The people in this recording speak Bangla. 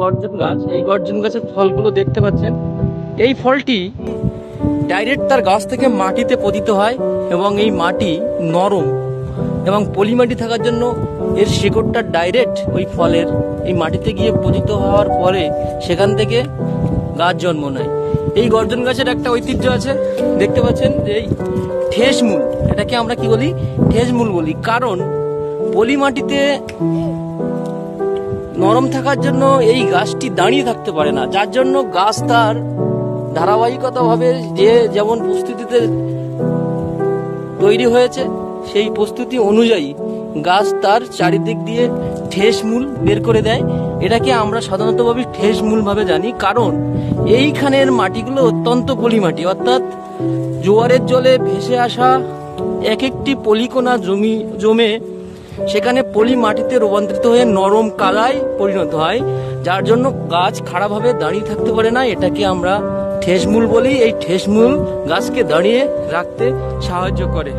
গর্জন গাছ, এই গর্জন গাছের ফলগুলো দেখতে পাচ্ছেন। এই ফলটি ডাইরেক্ট তার গাছ থেকে মাটিতে পতিত হয় এবং এই মাটি নরম এবং পলি মাটি থাকার জন্য এর শেকড়টা ডাইরেক্ট ওই ফলের এই মাটিতে গিয়ে পতিত হওয়ার পরে সেখান থেকে গাছ জন্ম নেয়। এই গর্জন গাছের একটা ঐতিহ্য আছে, দেখতে পাচ্ছেন এই ঠেসমূল এটাকে আমরা কি বলি? ঠেসমূল বলি। কারণ পলি মাটিতে নরম থাকার জন্য এই গাছটি দাঁড়িয়ে থাকতে পারে না। যার জন্য গাছ তার ধারাবাহিকতাভাবে যে যেমন প্রস্তুতিতে তৈরি হয়েছে, সেই প্রস্তুতি অনুযায়ী গাছ তার চারিদিক দিয়ে ঠেস মূল বের করে দেয়। এটাকে আমরা সাধারণতভাবে ঠেস মূল ভাবে জানি। কারণ এইখানের মাটিগুলো অত্যন্ত পলি মাটি অর্থাৎ জোয়ারের জলে ভেসে আসা এক একটি পলিকোনা জমি জমে সেখানে পলি মাটিতে রূপান্তরিত হয়ে নরম কালায় পরিণত হয়, যার জন্য গাছ খারাপভাবে দাঁড়িয়ে থাকতে পারে না। এটাকে আমরা ঠেসমূল বলি। এই ঠেসমূল গাছকে দাঁড়িয়ে রাখতে সাহায্য করে।